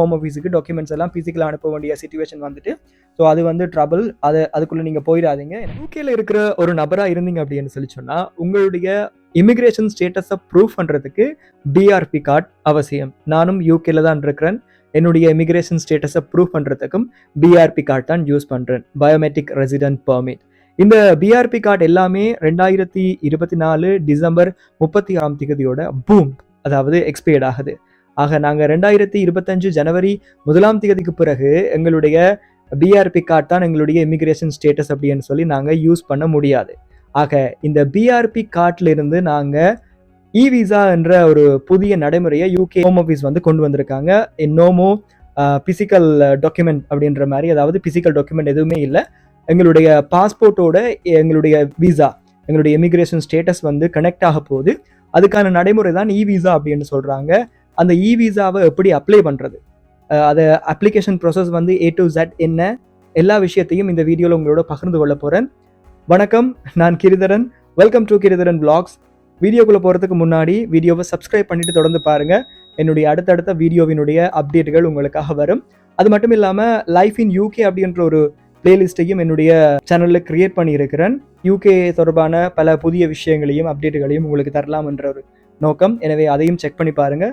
Home ஆஃபீஸுக்கு documents எல்லாம் ஃபிசிக்கலாக அனுப்ப வேண்டிய சுச்சுவேஷன் வந்துட்டு ஸோ அது வந்து ட்ரபிள் அதை அதுக்குள்ளே நீங்கள் போயிடாதீங்க. யூகேல இருக்கிற ஒரு நபராக இருந்தீங்க அப்படின்னு சொல்லி சொன்னால் உங்களுடைய இமிக்ரேஷன் ஸ்டேட்டஸை ப்ரூவ் பண்ணுறதுக்கு பிஆர்பி கார்டு அவசியம். நானும் யூகேல தான் இருக்கிறேன். என்னுடைய இமிக்ரேஷன் ஸ்டேட்டஸை ப்ரூவ் பண்ணுறதுக்கும் பிஆர்பி கார்டு தான் யூஸ் பண்ணுறேன் பயோமெட்ரிக் ரெசிடென்ட் பெர்மிட் இந்த பிஆர்பி கார்டு எல்லாமே ரெண்டாயிரத்தி இருபத்தி நாலு டிசம்பர் முப்பத்தி ஆறாம் தேதியோட பூம் அதாவது எக்ஸ்பயர்ட் ஆகுது. ஆக நாங்கள் ரெண்டாயிரத்தி இருபத்தஞ்சு ஜனவரி முதலாம் தேதிக்கு பிறகு எங்களுடைய பிஆர்பி கார்டு தான் எங்களுடைய இமிக்ரேஷன் ஸ்டேட்டஸ் அப்படின்னு சொல்லி நாங்கள் யூஸ் பண்ண முடியாது. ஆக இந்த பிஆர்பி கார்டில் இருந்து நாங்கள் இ விசா என்ற ஒரு புதிய நடைமுறையை யூகே ஹோம் ஆஃபீஸ் வந்து கொண்டு வந்திருக்காங்க. இன்னமும் பிசிக்கல் டாக்குமெண்ட் அப்படின்ற மாதிரி அதாவது பிசிக்கல் டாக்குமெண்ட் எதுவுமே இல்லை. எங்களுடைய பாஸ்போர்ட்டோட எங்களுடைய விசா எங்களுடைய இமிக்ரேஷன் ஸ்டேட்டஸ் வந்து கனெக்ட் ஆக போகுது. அதுக்கான நடைமுறை தான் இ விசா அப்படின்னு சொல்கிறாங்க அந்த இ விசாவை எப்படி அப்ளை பண்ணுறது அதை அப்ளிகேஷன் ப்ராசஸ் வந்து ஏ டு ஜட் என்ன? எல்லா விஷயத்தையும் இந்த வீடியோவில் உங்களோட பகிர்ந்து கொள்ள போகிறேன் வணக்கம் நான் Giridharan. Welcome to Giridharan blogs வீடியோக்குள்ளே போகிறதுக்கு முன்னாடி வீடியோவை சப்ஸ்கிரைப் பண்ணிட்டு தொடர்ந்து பாருங்கள் என்னுடைய அடுத்தடுத்த வீடியோவினுடைய அப்டேட்டுகள் உங்களுக்காக வரும். அது மட்டும் இல்லாமல் லைஃப் இன் யூகே அப்படின்ற ஒரு பிளேலிஸ்ட்டையும் என்னுடைய சேனலில் கிரியேட் பண்ணியிருக்கிறேன். யூகே தொடர்பான பல புதிய விஷயங்களையும் அப்டேட்டுகளையும் உங்களுக்கு தரலாம் என்ற ஒரு நோக்கம். எனவே அதையும் செக் பண்ணி பாருங்கள்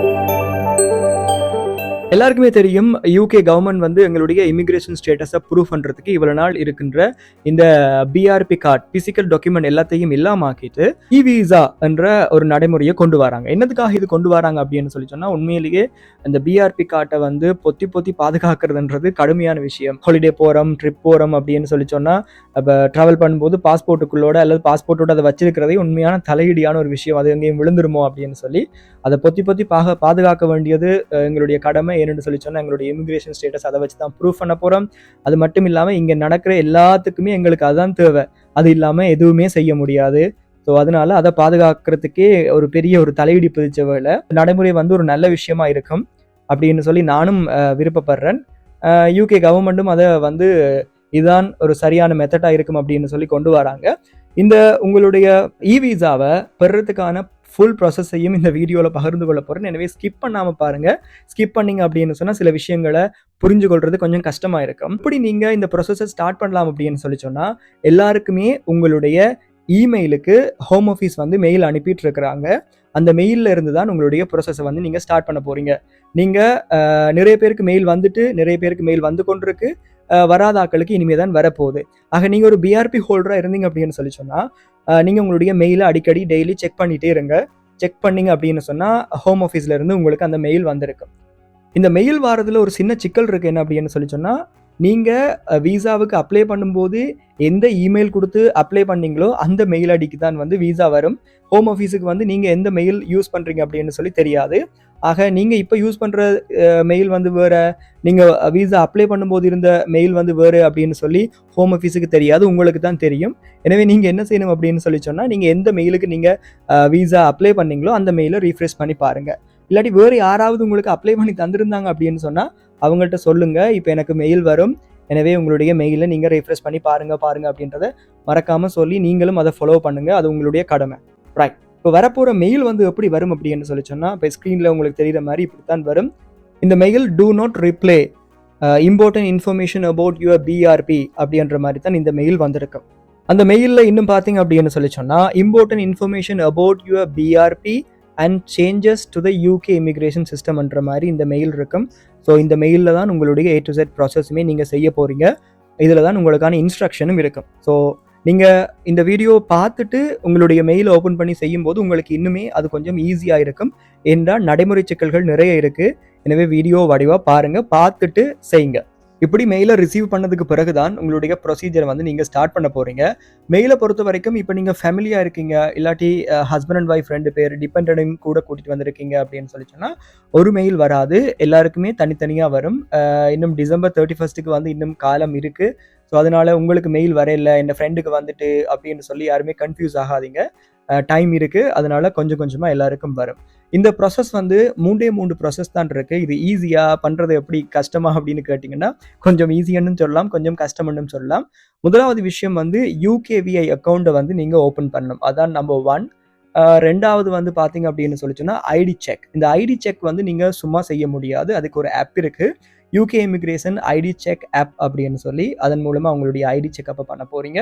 எல்லாருக்குமே தெரியும் யூகே கவர்மெண்ட் வந்து எங்களுடைய இமிகிரேஷன் ஸ்டேட்டஸை ப்ரூவ் பண்ணுறதுக்கு இவ்வளோ நாள் இருக்கின்ற இந்த பிஆர்பி கார்டு பிசிக்கல் டாக்குமெண்ட் எல்லாத்தையும் இல்லாமாக்கிட்டு இ விசா என்ற ஒரு நடைமுறையை கொண்டு வராங்க. என்னதுக்காக இது கொண்டு வராங்க அப்படின்னு சொல்லி சொன்னால் உண்மையிலேயே அந்த பிஆர்பி கார்டை வந்து பொத்தி பொத்தி பாதுகாக்கிறதுன்றது கடுமையான விஷயம். ஹாலிடே போகிறோம் ட்ரிப் போகிறோம் அப்படின்னு சொல்லி சொன்னால் இப்போ ட்ராவல் பண்ணும்போது பாஸ்போர்ட்டுக்குள்ளோட அல்லது பாஸ்போர்ட்டோட அதை வச்சிருக்கிறதே உண்மையான தலையீடியான ஒரு விஷயம். அது எங்கேயும் விழுந்துருமோ அப்படின்னு சொல்லி அதை பொத்தி பொத்தி பாக பாதுகாக்க வேண்டியது எங்களுடைய கடமை ஏன்னு சொல்லி சொன்னால் எங்களுடைய இமிகிரேஷன் ஸ்டேட்டஸ் அதை வச்சு தான் ப்ரூவ் பண்ண போகிறோம் அது மட்டும் இல்லாமல் இங்கே நடக்கிற எல்லாத்துக்குமே எங்களுக்கு அதுதான் தேவை. அது இல்லாமல் எதுவுமே செய்ய முடியாது. ஸோ அதனால அதை பாதுகாக்கிறதுக்கே ஒரு பெரிய ஒரு தலையிடி பதிச்ச வேலை நடைமுறை வந்து ஒரு நல்ல விஷயமா இருக்கும் அப்படின்னு சொல்லி நானும் விருப்பப்படுறேன். யூகே கவர்மெண்ட்டும் அதை வந்து இதுதான் ஒரு சரியான மெத்தடாக இருக்கும் அப்படின்னு சொல்லி கொண்டு வராங்க. இந்த உங்களுடைய இ விசாவை பெறுறதுக்கான ஃபுல் ப்ராசஸையும் இந்த வீடியோவில் பகிர்ந்து கொள்ள போகிறேன் எனவே ஸ்கிப் பண்ணாமல் பாருங்கள் ஸ்கிப் பண்ணிங்க அப்படின்னு சொன்னால் சில விஷயங்களை புரிஞ்சு கொள்வது கொஞ்சம் கஷ்டமாக இருக்கும் இப்படி நீங்கள் இந்த ப்ராசஸை ஸ்டார்ட் பண்ணலாம் அப்படின்னு சொல்லி சொன்னால் எல்லாருக்குமே உங்களுடைய இமெயிலுக்கு ஹோம் ஆஃபீஸ் வந்து மெயில் அனுப்பிட்டு இருக்கிறாங்க அந்த மெயிலில் இருந்து தான் உங்களுடைய ப்ரொசஸை வந்து நீங்கள் ஸ்டார்ட் பண்ண போகிறீங்க நீங்கள் நிறைய பேருக்கு மெயில் வந்துட்டு நிறைய பேருக்கு மெயில் வந்து கொண்டிருக்கு. வராதாக்களுக்கு வராத இனிமே தான் வரப்போகுது. ஆக நீங்கள் ஒரு பிஆர்பி ஹோல்டராக இருந்தீங்க அப்படின்னு சொல்லி சொன்னால் நீங்கள் உங்களுடைய மெயிலை அடிக்கடி டெய்லி செக் பண்ணிகிட்டே இருங்க. செக் பண்ணீங்க அப்படின்னு சொன்னால் ஹோம் ஆஃபீஸ்ல இருந்து உங்களுக்கு அந்த மெயில் வந்திருக்கும் இந்த மெயில் வாரத்தில் ஒரு சின்ன சிக்கல் இருக்குது என்ன அப்படின்னு சொல்லி சொன்னால் நீங்கள் விசாவுக்கு அப்ளை பண்ணும்போது எந்த இமெயில் கொடுத்து அப்ளை பண்ணீங்களோ அந்த மெயில் ஐடிக்கு தான் வந்து விசா வரும். ஹோம் ஆஃபீஸுக்கு வந்து நீங்கள் எந்த மெயில் யூஸ் பண்ணுறீங்க அப்படின்னு சொல்லி தெரியாது. ஆக நீங்கள் இப்போ யூஸ் பண்ணுற மெயில் வந்து வேறு நீங்கள் விசா அப்ளை பண்ணும்போது இருந்த மெயில் வந்து வேறு அப்படின்னு சொல்லி ஹோம் ஆஃபீஸுக்கு தெரியாது உங்களுக்கு தான் தெரியும். எனவே நீங்கள் என்ன செய்யணும் அப்படின்னு சொல்லி சொன்னால் நீங்கள் எந்த மெயிலுக்கு நீங்கள் விசா அப்ளை பண்ணீங்களோ அந்த மெயிலை ரீஃப்ரெஷ் பண்ணி பாருங்கள் இல்லாட்டி வேறு யாராவது உங்களுக்கு அப்ளை பண்ணி தந்திருந்தாங்க அப்படின்னு சொன்னால் அவங்கள்ட்ட சொல்லுங்கள் இப்போ எனக்கு மெயில் வரும். எனவே உங்களுடைய மெயிலை நீங்கள் ரீஃப்ரெஷ் பண்ணி பாருங்கள் பாருங்கள் அப்படின்றத மறக்காமல் சொல்லி நீங்களும் அதை ஃபாலோ பண்ணுங்கள் அது உங்களுடைய கடமை. ரைட் இப்போ வரப்போகிற மெயில் வந்து எப்படி வரும் அப்படின்னு சொல்லி சொன்னால் இப்போ ஸ்க்ரீனில் உங்களுக்கு தெரிகிற மாதிரி இப்படி தான் வரும். இந்த mail do not reply important information about your BRP அப்படின்ற மாதிரி தான் இந்த மெயில் வந்திருக்கும் அந்த மெயிலில் இன்னும் பார்த்தீங்க அப்படின்னு சொல்லி சொன்னால் important information about your BRP and changes to the UK immigration சிஸ்டம்ன்ற மாதிரி இந்த மெயில் இருக்கும். ஸோ இந்த மெயிலில் தான் உங்களுடைய ஏ டு செட் ப்ராசஸுமே நீங்கள் செய்ய போகிறீங்க இதில் தான் உங்களுக்கான இன்ஸ்ட்ரக்ஷனும் இருக்கும். ஸோ நீங்கள் இந்த வீடியோ பார்த்துட்டு உங்களுடைய மெயில் ஓப்பன் பண்ணி செய்யும்போது உங்களுக்கு இன்னுமே அது கொஞ்சம் ஈஸியாக இருக்கும். என்றால் நடைமுறை சிக்கல்கள் நிறைய இருக்குது எனவே வீடியோ வடிவாக பாருங்கள் பார்த்துட்டு செய்யுங்க. இப்படி மெயிலை ரிசீவ் பண்ணதுக்கு பிறகு தான் உங்களுடைய ப்ரொசீஜரை வந்து நீங்கள் ஸ்டார்ட் பண்ண போகிறீங்க மெயிலை பொறுத்த வரைக்கும் இப்போ நீங்கள் ஃபேமிலியாக இருக்கீங்க. இல்லாட்டி ஹஸ்பண்ட் அண்ட் ஒய்ஃப் ரெண்டு பேர் டிபெண்டையும் கூட கூட்டிகிட்டு வந்திருக்கீங்க அப்படின்னு சொல்லி சொன்னால் ஒரு மெயில் வராது. எல்லாருக்குமே தனித்தனியாக வரும். இன்னும் டிசம்பர் தேர்ட்டி ஃபஸ்ட்டுக்கு வந்து இன்னும் காலம் இருக்குது ஸோ அதனால் உங்களுக்கு மெயில் வரையில என் ஃப்ரெண்டுக்கு வந்துட்டு அப்படின்னு சொல்லி யாருமே கன்ஃபியூஸ் ஆகாதீங்க. டைம் இருக்குது அதனால கொஞ்சம் கொஞ்சமாக எல்லாருக்கும் வரும். இந்த ப்ராசஸ் வந்து மூன்றே மூன்று ப்ராசஸ் தான் இருக்குது இது ஈஸியாக பண்ணுறது எப்படி கஷ்டமா அப்படின்னு கேட்டிங்கன்னா கொஞ்சம் ஈஸியானு சொல்லலாம் கொஞ்சம் கஷ்டம்னு சொல்லலாம். முதலாவது விஷயம் வந்து யூகேவிஐ அக்கௌண்ட்டை வந்து நீங்கள் ஓப்பன் பண்ணணும். அதான் நம்பர் ஒன் ரெண்டாவது வந்து பார்த்தீங்க அப்படின்னு சொல்லி சொன்னால் ஐடி செக் இந்த ஐடி செக் வந்து நீங்கள் சும்மா செய்ய முடியாது. அதுக்கு ஒரு ஆப் இருக்குது UK immigration ID check app அப்படின்னு சொல்லி அதன் மூலமாக அவங்களுடைய ஐடி செக்கப்பை பண்ண போகிறீங்க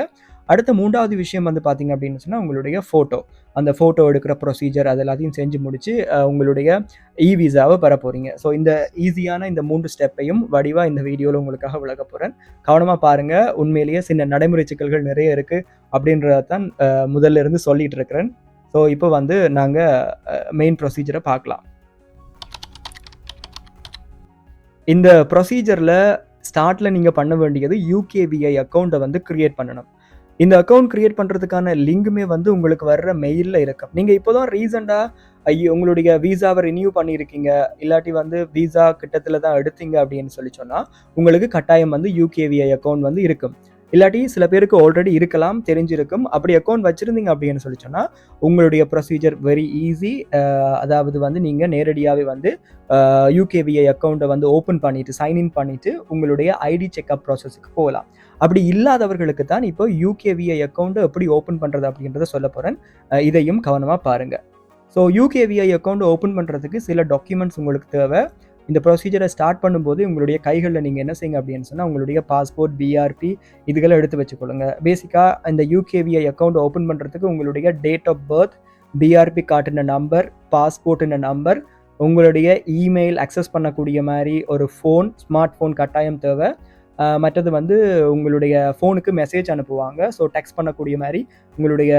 அடுத்த மூன்றாவது விஷயம் வந்து பார்த்தீங்க அப்படின்னு சொன்னால் உங்களுடைய ஃபோட்டோ அந்த ஃபோட்டோ எடுக்கிற ப்ரொசீஜர் அது எல்லாத்தையும் செஞ்சு முடித்து உங்களுடைய இ விசாவை பெற போகிறீங்க ஸோ இந்த ஈஸியான இந்த மூன்று ஸ்டெப்பையும் வடிவாக இந்த வீடியோவில் உங்களுக்காக விளக்க போகிறேன் கவனமாக பாருங்கள் உண்மையிலேயே சின்ன நடைமுறை சிக்கல்கள் நிறைய இருக்குது அப்படின்றத தான் முதல்ல இருந்து சொல்லிகிட்டு இருக்கிறேன். ஸோ இப்போ வந்து நாங்கள் மெயின் ப்ரொசீஜரை பார்க்கலாம். இந்த ப்ரொசீஜரில் ஸ்டார்ட்டில் நீங்கள் பண்ண வேண்டியது யூகேவிஐ அக்கௌண்ட்டை வந்து க்ரியேட் பண்ணணும். இந்த அக்கௌண்ட் க்ரியேட் பண்ணுறதுக்கான லிங்குமே வந்து உங்களுக்கு வர்ற மெயிலில் இருக்கும். நீங்கள் இப்போ தான் ரீசெண்டாக ஐயோ உங்களுடைய வீசாவை ரினியூ பண்ணியிருக்கீங்க. இல்லாட்டி வந்து வீசா கிட்டத்தில் தான் எடுத்தீங்க அப்படின்னு சொல்லி சொன்னால் உங்களுக்கு கட்டாயம் வந்து யூகேவிஐ அக்கௌண்ட் வந்து இருக்கும். இல்லாட்டி சில பேருக்கு ஆல்ரெடி இருக்கலாம் தெரிஞ்சிருக்கும். அப்படி அக்கௌண்ட் வச்சுருந்தீங்க அப்படின்னு சொல்லி சொன்னால் உங்களுடைய ப்ரொசீஜர் வெரி ஈஸி அதாவது வந்து நீங்கள் நேரடியாகவே வந்து யூகேவிஐ அக்கௌண்ட்டை வந்து ஓப்பன் பண்ணிட்டு சைன்இன் பண்ணிட்டு உங்களுடைய ஐடி செக்அப் ப்ராசஸுக்கு போகலாம். அப்படி இல்லாதவர்களுக்கு தான் இப்போ யூகேவிஐ அக்கௌண்ட்டை எப்படி ஓப்பன் பண்ணுறது அப்படின்றத சொல்ல போகிறேன் இதையும் கவனமாக பாருங்கள் ஸோ யூகேவிஐ அக்கௌண்ட் ஓப்பன் பண்ணுறதுக்கு சில டாக்குமெண்ட்ஸ் உங்களுக்கு தேவை. இந்த ப்ரொசீஜரை ஸ்டார்ட் பண்ணும்போது உங்களுடைய கைகளில் நீங்கள் என்ன செய்யுங்க அப்படின்னு சொன்னால் உங்களுடைய பாஸ்போர்ட் பிஆர்பி இதுகளை எடுத்து வச்சுக்கொள்ளுங்க. பேசிக்காக இந்த யூகேவிஐ அக்கௌண்ட் ஓப்பன் பண்ணுறதுக்கு உங்களுடைய டேட் ஆஃப் பர்த் பிஆர்பி காட்டின நம்பர் பாஸ்போர்ட்டின நம்பர் உங்களுடைய இமெயில் அக்சஸ் பண்ணக்கூடிய மாதிரி ஒரு ஃபோன் ஸ்மார்ட் ஃபோன் கட்டாயம் தேவை. மற்றது வந்து உங்களுடைய ஃபோனுக்கு மெசேஜ் அனுப்புவாங்க. ஸோ டெக்ஸ்ட் பண்ணக்கூடிய மாதிரி உங்களுடைய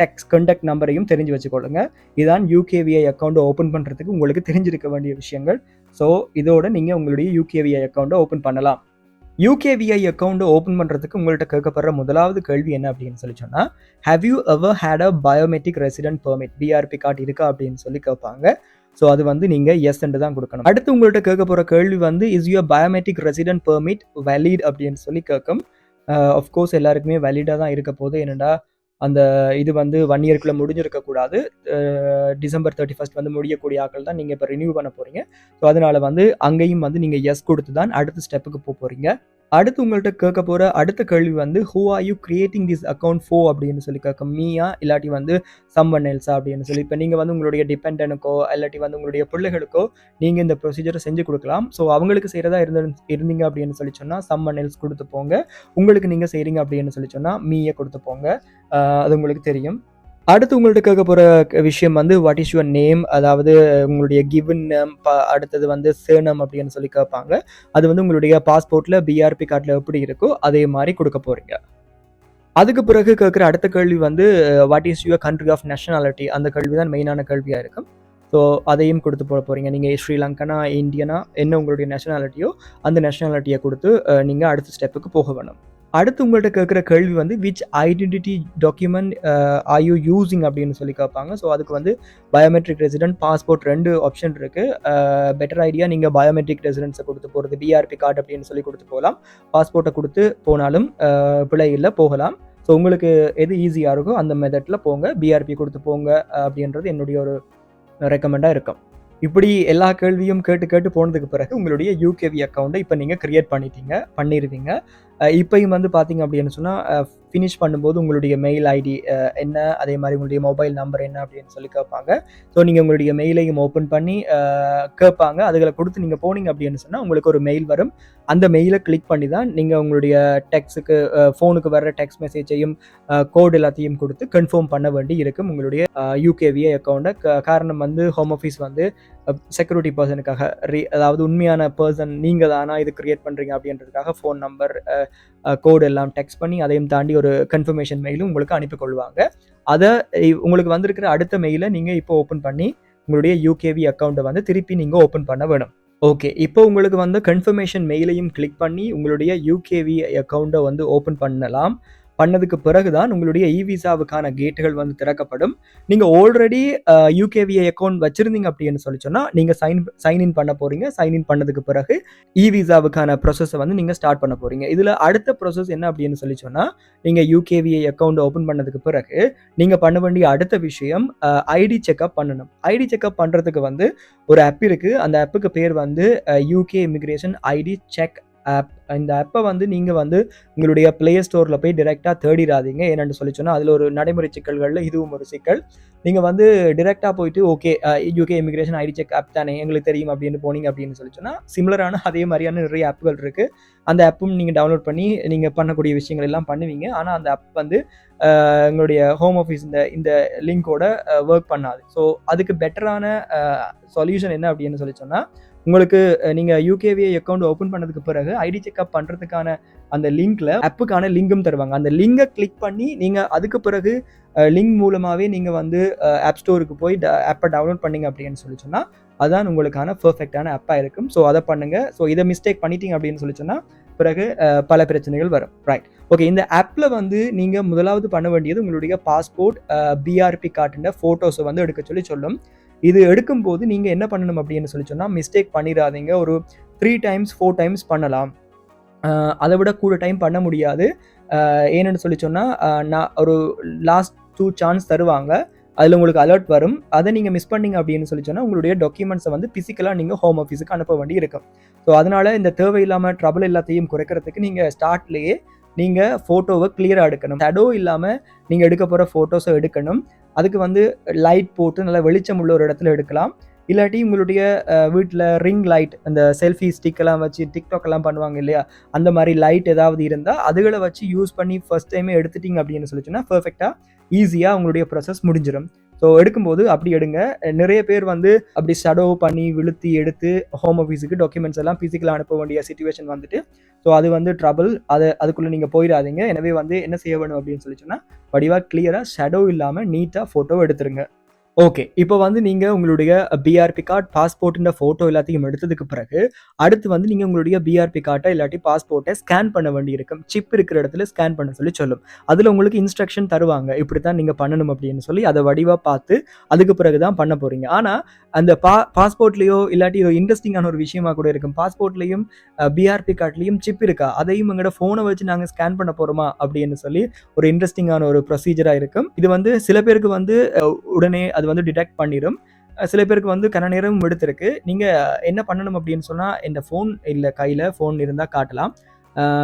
டெக்ஸ் கண்டக்ட் நம்பரையும் தெரிஞ்சு வச்சுக்கொள்ளுங்க. இதான் யூகேவிஐ அக்கௌண்ட் ஓப்பன் பண்ணுறதுக்கு உங்களுக்கு தெரிஞ்சிருக்க வேண்டிய விஷயங்கள். ஸோ இதோட நீங்கள் உங்களுடைய யூகேவிஐ அக்கௌண்ட்டை ஓப்பன் பண்ணலாம். யூகேவிஐ அக்கௌண்ட் ஓப்பன் பண்ணுறதுக்கு உங்கள்கிட்ட கேட்கப்படுற முதலாவது கேள்வி என்ன அப்படின்னு சொல்லி சொன்னால் have you ever had a biometric resident permit BRP card இருக்கா? அப்படின்னு சொல்லி கேட்பாங்க. ஸோ அது வந்து நீங்கள் எஸ் என்று தான் கொடுக்கணும். அடுத்து உங்கள்கிட்ட கேட்க போகிற கேள்வி வந்து is you biometric resident permit valid அப்படின்னு சொல்லி கேட்கும். ஆஃப்கோர்ஸ் எல்லாருக்குமே வேலிடாக தான் இருக்க போது என்னடா அந்த இது வந்து ஒன் இயர்க்குள்ளே முடிஞ்சிருக்கக்கூடாது டிசம்பர் தேர்ட்டி ஃபஸ்ட் வந்து முடியக்கூடிய ஆட்கள் தான் நீங்கள் இப்போ ரினியூ பண்ண போகிறீங்க ஸோ அதனால் வந்து அங்கேயும் வந்து நீங்கள் எஸ் கொடுத்து தான் அடுத்த ஸ்டெப்புக்கு போக போகிறீங்க அடுத்து உங்கள்கிட்ட கேட்க போகிற அடுத்த கேள்வி வந்து who are you creating this account for அப்படின்னு சொல்லி கேட்க மீயா இல்லாட்டி வந்து சம்மன் எல்ஸா அப்படின்னு சொல்லி. இப்போ நீங்கள் வந்து உங்களுடைய டிபெண்டனுக்கோ இல்லாட்டி வந்து உங்களுடைய பிள்ளைகளுக்கோ நீங்கள் இந்த ப்ரொசீஜரை செஞ்சு கொடுக்கலாம். ஸோ அவங்களுக்கு செய்கிறதா இருந்து இருந்தீங்க அப்படின்னு சொல்லி சொன்னால் சம்மன் எல்ஸ் கொடுத்து போங்க. உங்களுக்கு நீங்கள் செய்கிறீங்க அப்படின்னு சொல்லி சொன்னால் மீயை கொடுத்து போங்க. அது உங்களுக்கு தெரியும். அடுத்து உங்கள்கிட்ட கேட்க போகிற விஷயம் வந்து வாட் இஸ் யுவர் நேம் அதாவது உங்களுடைய கிவன் நேம் அடுத்தது வந்து சேனம் அப்படின்னு சொல்லி கேட்பாங்க. அது வந்து உங்களுடைய பாஸ்போர்ட்டில் பிஆர்பி கார்டில் எப்படி இருக்கோ அதே மாதிரி கொடுக்க போகிறீங்க அதுக்கு பிறகு கேட்குற அடுத்த கேள்வி வந்து what is your country of nationality அந்த கேள்வி தான் மெயினான கேள்வியாக இருக்கும். ஸோ அதையும் கொடுத்து போட போகிறீங்க நீங்கள் ஸ்ரீலங்கனா இந்தியனா என்ன உங்களுடைய நேஷனாலிட்டியோ அந்த நேஷனாலிட்டியை கொடுத்து uh, நீங்கள் அடுத்த ஸ்டெப்புக்கு போக வேணும். அடுத்து உங்கள்கிட்ட கேட்குற கேள்வி வந்து which identity document are you using அப்படின்னு சொல்லி கேட்பாங்க. ஸோ அதுக்கு வந்து பயோமெட்ரிக் ரெசிடென்ட் பாஸ்போர்ட் ரெண்டு ஆப்ஷன் இருக்குது பெட்டர் ஐடியா நீங்கள் பயோமெட்ரிக் ரெசிடென்ஸை கொடுத்து போகிறது பிஆர்பி கார்டு அப்படின்னு சொல்லி கொடுத்து போகலாம். பாஸ்போர்ட்டை கொடுத்து போனாலும் uh, பிழை இல்லை போகலாம். ஸோ உங்களுக்கு எது ஈஸியாக இருக்கோ அந்த மெத்தடில் போங்க. பிஆர்பி கொடுத்து போங்க uh, அப்படின்றது என்னுடைய ஒரு ரெக்கமெண்டாக இருக்கும். இப்படி எல்லா கேள்வியும் கேட்டு கேட்டு போனதுக்கு பிறகு உங்களுடைய யூகேவி அக்கௌண்ட்டை இப்போ நீங்கள் க்ரியேட் பண்ணிட்டீங்க பண்ணிடுவீங்க இப்பயும் வந்து பார்த்தீங்க அப்படின்னு சொன்னால் ஃபினிஷ் பண்ணும்போது உங்களுடைய மெயில் ஐடி என்ன? அதே மாதிரி உங்களுடைய மொபைல் நம்பர் என்ன அப்படின்னு சொல்லி கேட்பாங்க. ஸோ நீங்கள் உங்களுடைய மெயிலையும் ஓப்பன் பண்ணி கேட்பாங்க. அதுகளை கொடுத்து நீங்கள் போனீங்க அப்படின்னு சொன்னால் உங்களுக்கு ஒரு மெயில் வரும். அந்த மெயிலை கிளிக் பண்ணி தான் நீங்கள் உங்களுடைய டெக்ஸுக்கு ஃபோனுக்கு வர்ற டெக்ஸ்ட் மெசேஜையும் கோட் எல்லாத்தையும் கொடுத்து கன்ஃபார்ம் பண்ண வேண்டி இருக்கும். உங்களுடைய யூகேவிஏ அக்கௌண்ட்டை காரணம் வந்து ஹோம் ஆஃபீஸ் வந்து செக்யூரிட்டி பர்சனுக்காக ரீ அதாவது உண்மையான பர்சன் நீங்கள் தானா இது கிரியேட் பண்ணுறீங்க அப்படின்றதுக்காக ஃபோன் நம்பர் கோடு எல்லாம் டெக்ஸ்ட் பண்ணி அதையும் தாண்டி ஒரு கன்ஃபர்மேஷன் மெயிலும் உங்களுக்கு அனுப்பி கொள்வாங்க அதை உங்களுக்கு வந்திருக்கிற அடுத்த மெயிலை நீங்கள் இப்போ ஓப்பன் பண்ணி உங்களுடைய யூகேவி அக்கௌண்ட்டை வந்து திருப்பி நீங்கள் ஓப்பன் பண்ண வேணும். ஓகே இப்போ உங்களுக்கு வந்து கன்ஃபர்மேஷன் மெயிலையும் கிளிக் பண்ணி உங்களுடைய யூகேவி அக்கௌண்ட்டை வந்து ஓப்பன் பண்ணலாம். பண்ணதுக்கு பிறகு தான் உங்களுடைய இ விசாவுக்கான கேட்டுகள் வந்து திறக்கப்படும். நீங்கள் ஆல்ரெடி யூகேவிஐ அக்கௌண்ட் வச்சுருந்தீங்க அப்படின்னு சொல்லி சொன்னால் நீங்கள் சைன் சைன் இன் பண்ண போகிறீங்க சைன் இன் பண்ணதுக்கு பிறகு இ விசாவுக்கான ப்ரொசஸை வந்து நீங்கள் ஸ்டார்ட் பண்ண போகிறீங்க இதில் அடுத்த ப்ரொசஸ் என்ன அப்படின்னு சொல்லி சொன்னால் நீங்கள் யூகேவிஐ அக்கௌண்ட் ஓப்பன் பண்ணதுக்கு பிறகு நீங்கள் பண்ண வேண்டிய அடுத்த விஷயம் ஐடி செக்அப் பண்ணணும். ஐடி செக்அப் பண்ணுறதுக்கு வந்து ஒரு ஆப் இருக்குது அந்த ஆப்புக்கு பேர் வந்து UK immigration ID check app இந்த ஆப்பை வந்து நீங்கள் வந்து உங்களுடைய ப்ளே ஸ்டோரில் போய் டிரெக்டாக தேடிடாதீங்க ஏன்னு சொல்லி சொன்னால் அதில் ஒரு நடைமுறை சிக்கல்களில் இதுவும் ஒரு சிக்கல். நீங்கள் வந்து டிரெக்டாக போயிட்டு okay UK immigration ID check app தானே எங்களுக்கு தெரியும் அப்படின்னு போனீங்க அப்படின்னு சொல்லி சொன்னால் சிமிலரான அதே மாதிரியான நிறைய ஆப்புகள் இருக்குது அந்த ஆப்பும் நீங்கள் டவுன்லோட் பண்ணி நீங்கள் பண்ணக்கூடிய விஷயங்கள் எல்லாம் பண்ணுவீங்க. ஆனால் அந்த ஆப் வந்து எங்களுடைய ஹோம் ஆஃபீஸ் இந்த இந்த லிங்கோட ஒர்க் பண்ணாது. ஸோ அதுக்கு பெட்டரான சொல்யூஷன் என்ன அப்படின்னு சொல்லி சொன்னால் உங்களுக்கு நீங்கள் யூகேவிஐ அக்கௌண்ட் ஓப்பன் பண்ணதுக்கு பிறகு ஐடி செக்அப் பண்ணுறதுக்கான அந்த லிங்க்ல ஆப்புக்கான லிங்கும் தருவாங்க. அந்த லிங்கை கிளிக் பண்ணி நீங்கள் அதுக்கு பிறகு லிங்க் மூலமாகவே நீங்கள் வந்து ஆப் ஸ்டோருக்கு போய் ஆப்பை டவுன்லோட் பண்ணீங்க அப்படின்னு சொல்லி சொன்னால் அதுதான் உங்களுக்கான பர்ஃபெக்டான ஆப்பாக இருக்கும். ஸோ அதை பண்ணுங்கள் ஸோ இதை மிஸ்டேக் பண்ணிட்டீங்க அப்படின்னு சொல்லி சொன்னால் பிறகு பல பிரச்சனைகள் வரும். ரைட் ஓகே இந்த ஆப்பில் வந்து நீங்கள் முதலாவது பண்ண வேண்டியது உங்களுடைய பாஸ்போர்ட் பிஆர்பி கார்டுன்ற ஃபோட்டோஸை வந்து எடுக்க சொல்லி சொல்லும். இது எடுக்கும்போது நீங்கள் என்ன பண்ணணும் அப்படின்னு சொல்லி சொன்னால் மிஸ்டேக் பண்ணிடாதீங்க. ஒரு த்ரீ டைம்ஸ் ஃபோர் டைம்ஸ் பண்ணலாம். அதை விட கூட டைம் பண்ண முடியாது. ஏன்னு சொல்லி சொன்னால் நான் ஒரு லாஸ்ட் டூ சான்ஸ் தருவாங்க. அதில் உங்களுக்கு அலர்ட் வரும். அதை நீங்கள் மிஸ் பண்ணிங்க அப்படின்னு சொல்லி சொன்னால் உங்களுடைய டாக்குமெண்ட்ஸை வந்து ஃபிசிக்கலாக நீங்கள் ஹோம் ஆஃபீஸுக்கு அனுப்ப வேண்டி இருக்கும். ஸோ அதனால் இந்த தேவையில்லாமல் ட்ரபிள் எல்லாத்தையும் குறைக்கிறதுக்கு நீங்கள் ஸ்டார்ட்லேயே நீங்கள் ஃபோட்டோவை கிளியராக எடுக்கணும். ஷேடோ இல்லாமல் நீங்கள் எடுக்க போகிற ஃபோட்டோஸை எடுக்கணும். அதுக்கு வந்து லைட் போட்டு நல்லா வெளிச்சம் உள்ள ஒரு இடத்துல எடுக்கலாம். இல்லாட்டி உங்களுடைய வீட்டில் ரிங் லைட் அந்த செல்ஃபி ஸ்டிக்கெல்லாம் வச்சு டிக்டாக் எல்லாம் பண்ணுவாங்க இல்லையா? அந்த மாதிரி லைட் ஏதாவது இருந்தால் அதுகளை வச்சு யூஸ் பண்ணி ஃபர்ஸ்ட் டைமே எடுத்துட்டிங்க அப்படின்னு சொல்லிச்சுன்னா பர்ஃபெக்டாக ஈஸியாக உங்களுடைய ப்ராசஸ் முடிஞ்சிடும் ஸோ எடுக்கும்போது அப்படி எடுங்க. நிறைய பேர் வந்து அப்படி ஷடோ பண்ணி விழுத்தி எடுத்து ஹோம் ஆஃபீஸுக்கு டாக்குமெண்ட்ஸ் எல்லாம் ஃபிசிக்கலாக அனுப்ப வேண்டிய சுச்சுவேஷன் வந்துட்டு ஸோ அது வந்து ட்ரபிள் அதை அதுக்குள்ளே நீங்கள் போயிடாதீங்க. எனவே வந்து என்ன செய்ய வேணும் அப்படின்னு சொல்லி சொன்னால் வடிவாக கிளியராக ஷடோ இல்லாமல் நீட்டாக ஃபோட்டோ எடுத்துருங்க. ஓகே இப்போ வந்து நீங்கள் உங்களுடைய பிஆர்பி கார்டு பாஸ்போர்ட்டுன்ற ஃபோட்டோ எல்லாத்தையும் எடுத்ததுக்கு பிறகு அடுத்து வந்து நீங்கள் உங்களுடைய பிஆர்பி கார்டை இல்லாட்டி பாஸ்போர்ட்டை ஸ்கேன் பண்ண வேண்டி இருக்கும் சிப் இருக்கிற இடத்துல ஸ்கேன் பண்ண சொல்லி சொல்லும். அதில் உங்களுக்கு இன்ஸ்ட்ரக்ஷன் தருவாங்க. இப்படி தான் நீங்கள் பண்ணணும் அப்படின்னு சொல்லி அதை வடிவாக பார்த்து அதுக்கு பிறகு தான் பண்ண போகிறீங்க ஆனால் அந்த பா பாஸ்போர்ட்லேயோ இல்லாட்டி இது இன்ட்ரெஸ்டிங்கான ஒரு விஷயமா கூட இருக்கும். பாஸ்போர்ட்லேயும் பிஆர்பி கார்ட்லேயும் சிப் இருக்கா? அதையும் எங்களோட ஃபோனை வச்சு நாங்கள் ஸ்கேன் பண்ண போகிறோமா அப்படின்னு சொல்லி ஒரு இன்ட்ரெஸ்டிங்கான ஒரு ப்ரொசீஜராக இருக்கும். இது வந்து சில பேருக்கு வந்து உடனே அது வந்து டிடெக்ட் பண்ணிடும் சில பேருக்கு வந்து கன நேரமும் எடுத்திருக்கு. நீங்கள் என்ன பண்ணணும் அப்படின்னு சொன்னால் இந்த ஃபோன் இல்லை கையில் ஃபோன் இருந்தால் காட்டலாம்.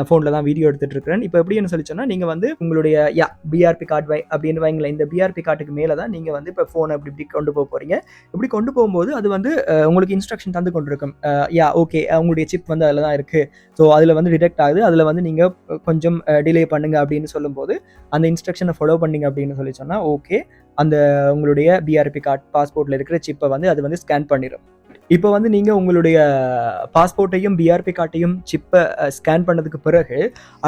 ஃபோனில் தான் வீடியோ எடுத்துகிட்டு இருக்கிறேன். இப்போ எப்படின்னு சொல்லி சொன்னால் நீங்கள் வந்து உங்களுடைய யா பிஆர்பி கார்டு வை அப்படின்னு வைங்களேன். இந்த பிஆர்பி கார்டுக்கு மேலே தான் நீங்கள் வந்து இப்போ ஃபோனை இப்படி இப்படி கொண்டு போக போகிறீங்க இப்படி கொண்டு போகும்போது அது வந்து உங்களுக்கு இன்ஸ்ட்ரக்ஷன் தந்து கொண்டிருக்கும். யா ஓகே உங்களுடைய சிப் வந்து அதில் தான் இருக்குது ஸோ அதில் வந்து டிடெக்ட் ஆகுது. அதில் வந்து நீங்கள் கொஞ்சம் டிலே பண்ணுங்கள் அப்படின்னு சொல்லும்போது அந்த இன்ஸ்ட்ரக்ஷனை ஃபாலோ பண்ணீங்க அப்படின்னு சொல்லி சொன்னால் ஓகே அந்த உங்களுடைய பிஆர்பி கார்டு பாஸ்போர்ட்டில் இருக்கிற சிப்பை வந்து அது வந்து ஸ்கேன் பண்ணிடும் இப்போ வந்து நீங்கள் உங்களுடைய பாஸ்போர்ட்டையும் பிஆர்பி கார்ட்டையும் சிப்பை ஸ்கேன் பண்ணதுக்கு பிறகு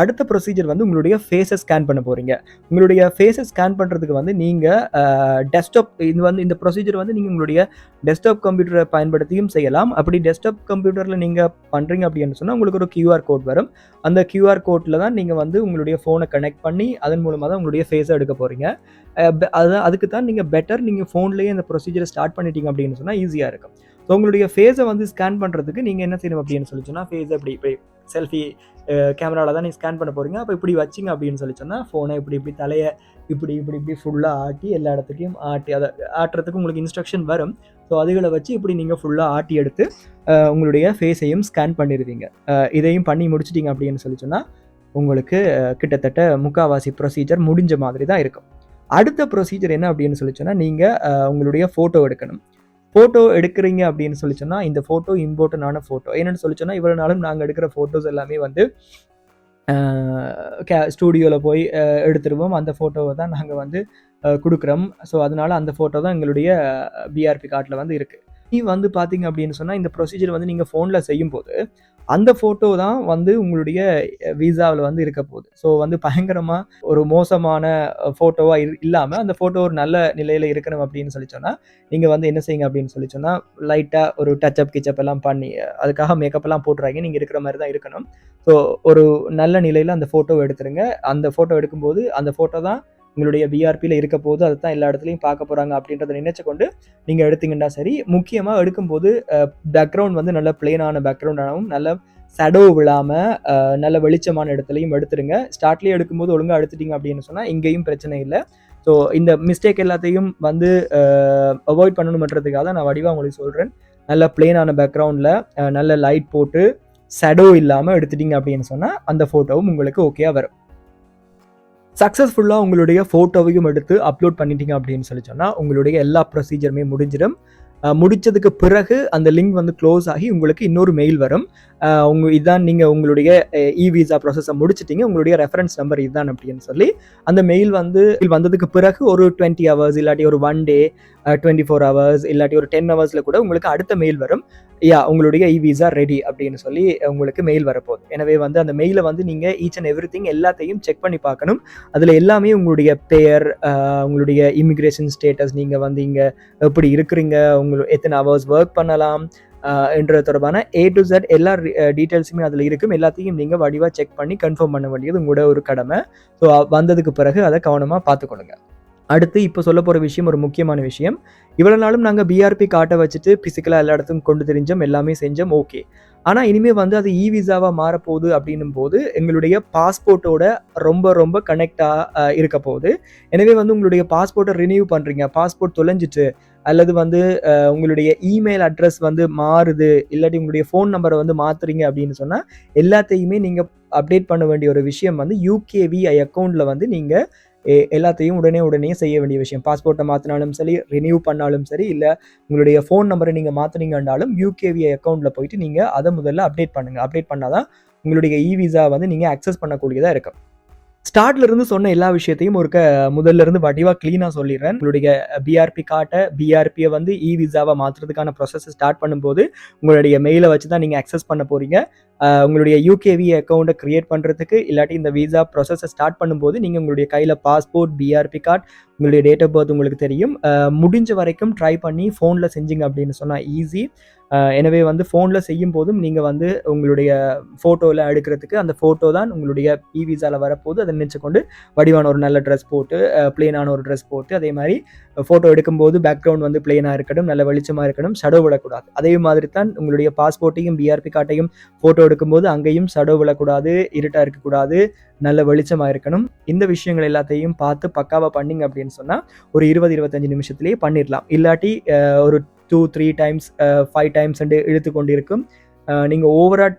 அடுத்த ப்ரொசீஜர் வந்து உங்களுடைய ஃபேஸை ஸ்கேன் பண்ண போகிறீங்க உங்களுடைய ஃபேஸை ஸ்கேன் பண்ணுறதுக்கு வந்து நீங்கள் டெஸ்க்டாப் இது வந்து இந்த ப்ரொசீஜர் வந்து நீங்கள் உங்களுடைய டெஸ்க்டாப் கம்ப்யூட்டரை பயன்படுத்தியும் செய்யலாம். அப்படி டெஸ்க்டாப் கம்ப்யூட்டரில் நீங்கள் பண்ணுறீங்க அப்படின்னு சொன்னால் உங்களுக்கு ஒரு கியூஆர் கோட் வரும். அந்த கியூஆர் கோட்டில் தான் நீங்கள் வந்து உங்களுடைய ஃபோனை கனெக்ட் பண்ணி அதன் மூலமாக தான் உங்களுடைய ஃபேஸை எடுக்க போகிறீங்க அதுதான் அதுக்கு தான் நீங்கள் பெட்டர் நீங்கள் ஃபோன்லேயே இந்த ப்ரொசீஜரை ஸ்டார்ட் பண்ணிட்டீங்க அப்படின்னு சொன்னால் ஈஸியாக இருக்கும். ஸோ உங்களுடைய ஃபேஸை வந்து ஸ்கேன் பண்ணுறதுக்கு நீங்கள் என்ன செய்யணும் அப்படின்னு சொல்லி சொன்னால் ஃபேஸை இப்படி இப்படி செல்ஃபி கேமராவில் தான் நீங்கள் ஸ்கேன் பண்ண போகிறீங்க அப்போ இப்படி வச்சிங்க அப்படின்னு சொல்லி சொன்னால் ஃபோனை இப்படி இப்படி தலையை இப்படி இப்படி இப்படி ஃபுல்லாக ஆட்டி எல்லா இடத்துலையும் ஆட்டி அதை ஆட்டுறதுக்கு உங்களுக்கு இன்ஸ்ட்ரக்ஷன் வரும். ஸோ அதுகளை வச்சு இப்படி நீங்கள் ஃபுல்லாக ஆட்டி எடுத்து உங்களுடைய ஃபேஸையும் ஸ்கேன் பண்ணிடுவீங்க. இதையும் பண்ணி முடிச்சிட்டிங்க அப்படின்னு சொல்லி சொன்னால் உங்களுக்கு கிட்டத்தட்ட முக்காவாசி ப்ரொசீஜர் முடிஞ்ச மாதிரி தான் இருக்கும். அடுத்த ப்ரொசீஜர் என்ன அப்படின்னு சொல்லி சொன்னால் நீங்கள் உங்களுடைய ஃபோட்டோ எடுக்கணும். ஃபோட்டோ எடுக்கிறீங்க அப்படின்னு சொல்லி சொன்னால் இந்த ஃபோட்டோ இம்பார்ட்டண்டான ஃபோட்டோ என்னென்னு சொல்லி சொன்னால் இவ்வளோ நாளும் நாங்கள் எடுக்கிற ஃபோட்டோஸ் எல்லாமே வந்து கே ஸ்டூடியோவில் போய் எடுத்துருவோம். அந்த ஃபோட்டோவை தான் நாங்கள் வந்து கொடுக்குறோம். ஸோ அதனால் அந்த ஃபோட்டோ தான் எங்களுடைய பிஆர்பி கார்டில் வந்து இருக்குது வந்து பார்த்தீங்க அப்படின்னு சொன்னால் இந்த ப்ரொசீஜர் வந்து நீங்கள் ஃபோனில் செய்யும்போது அந்த ஃபோட்டோ தான் வந்து உங்களுடைய விசாவில் வந்து இருக்க போகுது. ஸோ வந்து பயங்கரமாக ஒரு மோசமான ஃபோட்டோவாக இரு இல்லாமல் அந்த ஃபோட்டோ ஒரு நல்ல நிலையில் இருக்கணும் அப்படின்னு சொல்லி சொன்னால் நீங்கள் வந்து என்ன செய்யுங்க அப்படின்னு சொல்லி சொன்னால் லைட்டாக ஒரு டச்சப் கிச்சப் எல்லாம் பண்ணி அதுக்காக மேக்கப் எல்லாம் போட்டுறாங்க. நீங்கள் இருக்கிற மாதிரி தான் இருக்கணும். ஸோ ஒரு நல்ல நிலையில் அந்த ஃபோட்டோ எடுத்துருங்க. அந்த ஃபோட்டோ எடுக்கும்போது அந்த ஃபோட்டோ தான் உங்களுடைய பிஆர்பியில் இருக்க போது அதை தான் எல்லா இடத்துலையும் பார்க்க போகிறாங்க அப்படின்றத நினைச்சு கொண்டு நீங்கள் எடுத்தீங்கன்னா சரி. முக்கியமாக எடுக்கும்போது பேக்ரவுண்ட் வந்து நல்ல பிளெயினான பேக்ரவுண்டாகவும் நல்ல சடோ விழாமல் நல்ல வெளிச்சமான இடத்துலையும் எடுத்துருங்க. ஸ்டார்ட்லேயே எடுக்கும்போது ஒழுங்காக எடுத்துட்டீங்க அப்படின்னு சொன்னால் இங்கேயும் பிரச்சனை இல்லை. ஸோ இந்த மிஸ்டேக் எல்லாத்தையும் வந்து அவாய்ட் பண்ணணுமன்றதுக்காக தான் நான் வடிவாக உங்களுக்கு சொல்கிறேன் நல்ல பிளெயினான பேக்ரவுண்டில் நல்ல லைட் போட்டு சடோ இல்லாமல் எடுத்துட்டீங்க அப்படின்னு சொன்னால் அந்த ஃபோட்டோவும் உங்களுக்கு ஓகேயாக வரும். சக்ஸஸ்ஃபுல்லாக உங்களுடைய ஃபோட்டோவையும் எடுத்து அப்லோட் பண்ணிட்டீங்க அப்படின்னு சொல்லி சொன்னால் உங்களுடைய எல்லா ப்ரொசீஜருமே முடிஞ்சிடும். முடித்ததுக்கு முடிச்சதுக்கு பிறகு அந்த லிங்க் வந்து க்ளோஸ் ஆகி உங்களுக்கு இன்னொரு மெயில் வரும். உங்கள் இதுதான் நீங்கள் உங்களுடைய இ விசா ப்ராசஸை முடிச்சிட்டீங்க உங்களுடைய ரெஃபரன்ஸ் நம்பர் இதுதான் அப்படின்னு சொல்லி அந்த மெயில் வந்து வந்ததுக்கு பிறகு ஒரு டுவெண்ட்டி ஹவர்ஸ் இல்லாட்டி ஒரு one day twenty four hours இல்லாட்டி ஒரு டென் ஹவர்ஸில் கூட உங்களுக்கு அடுத்த மெயில் வரும். யா உங்களுடைய இ விசா ரெடி அப்படின்னு சொல்லி உங்களுக்கு மெயில் வரப்போகுது. எனவே வந்து அந்த மெயிலை வந்து நீங்கள் ஈச் அண்ட் எவ்ரி திங் எல்லாத்தையும் செக் பண்ணி பார்க்கணும். அதில் எல்லாமே உங்களுடைய பெயர் உங்களுடைய இமிக்ரேஷன் ஸ்டேட்டஸ் நீங்கள் வந்து இங்கே எப்படி இருக்கிறீங்க உங்களுக்கு எத்தனை ஹவர்ஸ் ஒர்க் பண்ணலாம் என்ற தொடர்பான ஏ டு ஜெட் எல்லா டீட்டெயில்ஸுமே அதில் இருக்கும். எல்லாத்தையும் நீங்கள் வடிவாக செக் பண்ணி கன்ஃபார்ம் பண்ண வேண்டியது உங்களோட ஒரு கடமை. ஸோ வந்ததுக்கு பிறகு அதை கவனமாக பார்த்துக்கொள்ளுங்க. அடுத்து இப்போ சொல்ல போகிற விஷயம் ஒரு முக்கியமான விஷயம். இவ்வளோ நாளும் நாங்கள் பிஆர்பி காட்டை வச்சுட்டு ஃபிசிக்கலாக எல்லா இடத்துக்கும் கொண்டு தெரிஞ்சோம் எல்லாமே செஞ்சோம் ஓகே ஆனால் இனிமேல் வந்து அது இ விசாவாக மாறப்போகுது அப்படின்னும் போது எங்களுடைய பாஸ்போர்ட்டோட ரொம்ப ரொம்ப கனெக்டாக இருக்க போகுது. எனவே வந்து உங்களுடைய பாஸ்போர்ட்டை ரினியூ பண்ணுறீங்க பாஸ்போர்ட் தொலைஞ்சிட்டு அல்லது வந்து உங்களுடைய இமெயில் அட்ரஸ் வந்து மாறுது இல்லாட்டி உங்களுடைய ஃபோன் நம்பரை வந்து மாற்றுறீங்க அப்படின்னு சொன்னால் எல்லாத்தையுமே நீங்கள் அப்டேட் பண்ண வேண்டிய ஒரு விஷயம் வந்து யூகேவிஐ அக்கௌண்ட்டில் வந்து நீங்கள் எல்லாத்தையும் உடனே உடனே செய்ய வேண்டிய விஷயம். பாஸ்போர்ட்டை மாற்றினாலும் சரி ரினியூ பண்ணாலும் சரி இல்லை உங்களுடைய ஃபோன் நம்பரை நீங்கள் மாற்றினீங்கன்னாலும் யூகேவிஐ அக்கௌண்ட்டில் போயிட்டு நீங்கள் அதை முதல்ல அப்டேட் பண்ணுங்கள் அப்டேட் பண்ணால் தான் உங்களுடைய இ விசா வந்து நீங்கள் அக்சஸ் பண்ணக்கூடியதாக இருக்கும். ஸ்டார்ட்ல இருந்து சொன்ன எல்லா விஷயத்தையும் ஒரு முதல்ல இருந்து வடிவாக க்ளீனாக சொல்லிடுறேன். உங்களுடைய பிஆர்பி காட்டை பிஆர்பியை வந்து இ விசாவை மாற்றுறதுக்கான ப்ராசஸ் ஸ்டார்ட் பண்ணும்போது உங்களுடைய மெயிலை வச்சு தான் நீங்கள் அக்சஸ் பண்ண போறீங்க. உங்களுடைய யூகேவி அக்கௌண்ட்டை கிரியேட் பண்ணுறதுக்கு இல்லாட்டி இந்த விசா ப்ராசஸை ஸ்டார்ட் பண்ணும்போது நீங்கள் உங்களுடைய கையில் பாஸ்போர்ட் பிஆர்பி கார்டு உங்களுடைய டேட் ஆஃப் பர்த் உங்களுக்கு தெரியும். முடிஞ்ச வரைக்கும் ட்ரை பண்ணி ஃபோனில் செஞ்சிங்க அப்படின்னு சொன்னால் ஈஸி எனவே வந்து ஃபோனில் செய்யும் போதும் நீங்கள் வந்து உங்களுடைய ஃபோட்டோவில் எடுக்கிறதுக்கு அந்த ஃபோட்டோ தான் உங்களுடைய இ விசாவில் வரப்போது அதை நினச்சி கொண்டு வடிவான ஒரு நல்ல ட்ரெஸ் போட்டு பிளெயினான ஒரு ட்ரெஸ் போட்டு அதே மாதிரி ஃபோட்டோ எடுக்கும்போது பேக்ரவுண்ட் வந்து பிளெயினாக இருக்கட்டும் நல்ல வெளிச்சமாக இருக்கணும் ஷடோ விடக்கூடாது. அதே மாதிரி தான் உங்களுடைய பாஸ்போர்ட்டையும் பிஆர்பி கார்டையும் ஃபோட்டோ எடுக்கும்போது அங்கேயும் ஷடோ விழக்கூடாது இருட்டாக இருக்கக்கூடாது நல்ல வெளிச்சமாக இருக்கணும். இந்த விஷயங்கள் எல்லாத்தையும் பார்த்து பக்காவாக பண்ணிங்க அப்படின்னு சொன்னால் ஒரு இருபது இருபத்தஞ்சு நிமிஷத்துலேயே பண்ணிடலாம் இல்லாட்டி ஒரு two three times five uh, times இழுத்து கொண்டிருக்கும் uh, நீங்கள் ஓவராக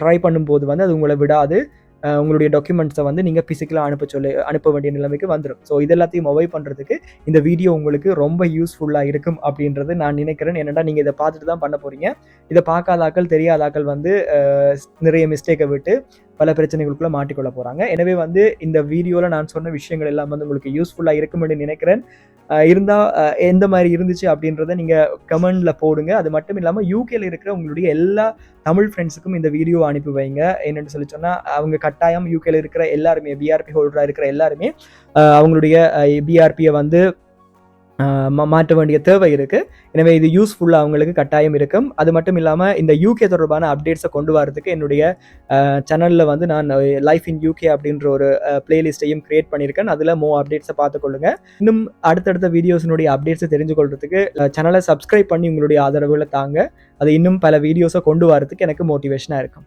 ட்ரை பண்ணும்போது வந்து அது உங்களை விடாது. Uh, உங்களுடைய டாக்குமெண்ட்ஸை வந்து நீங்கள் ஃபிசிக்கலாக அனுப்ப சொல்லி அனுப்ப வேண்டிய நிலைமைக்கு வந்துடும் ஸோ இதெல்லாத்தையும் அவாய்ட் பண்ணுறதுக்கு இந்த வீடியோ உங்களுக்கு ரொம்ப யூஸ்ஃபுல்லாக இருக்கும் அப்படின்றது நான் நினைக்கிறேன். என்னடா நீங்கள் இதை பார்த்துட்டு தான் பண்ண போகிறீங்க இதை பார்க்காத ஆக்கள் தெரியாத ஆக்கள் வந்து நிறைய மிஸ்டேக்கை விட்டு பல பிரச்சனைகளுக்குள்ள மாட்டிக்கொள்ள போகிறாங்க எனவே வந்து இந்த வீடியோவில் நான் சொன்ன விஷயங்கள் எல்லாம் வந்து உங்களுக்கு யூஸ்ஃபுல்லாக இருக்கும்னு நினைக்கிறேன். இருந்தால் எந்த மாதிரி இருந்துச்சு அப்படின்றத நீங்கள் கமெண்டில் போடுங்க. அது மட்டும் இல்லாமல் யூகேல இருக்கிற உங்களுடைய எல்லா தமிழ் ஃப்ரெண்ட்ஸுக்கும் இந்த வீடியோ அனுப்பி வைங்க. என்னென்னு சொல்லி சொன்னால் அவங்க கட்டாயம் யூகேல இருக்கிற எல்லாருமே பிஆர்பி ஹோல்டராக இருக்கிற எல்லாருமே அவங்களுடைய பிஆர்பியை வந்து மாற்ற வேண்டிய தேவை இருக்குது எனவே இது யூஸ்ஃபுல்லாக அவங்களுக்கு கட்டாயம் இருக்கும். அது மட்டும் இல்லாமல் இந்த யூகே தொடர்பான அப்டேட்ஸை கொண்டு வரதுக்கு என்னுடைய சேனலில் வந்து நான் லைஃப் இன் யூகே அப்படின்ற ஒரு பிளேலிஸ்ட்டையும் கிரியேட் பண்ணியிருக்கேன். அதில் மோ அப்டேட்ஸை பார்த்துக்கொள்ளுங்க இன்னும் அடுத்தடுத்த வீடியோஸினுடைய அப்டேட்ஸை தெரிஞ்சு கொள்றதுக்கு சேனலை சப்ஸ்கிரைப் பண்ணி உங்களுடைய ஆதரவுகளை தாங்க. அது இன்னும் பல வீடியோஸை கொண்டு வரதுக்கு எனக்கு மோட்டிவேஷனாக இருக்கும்.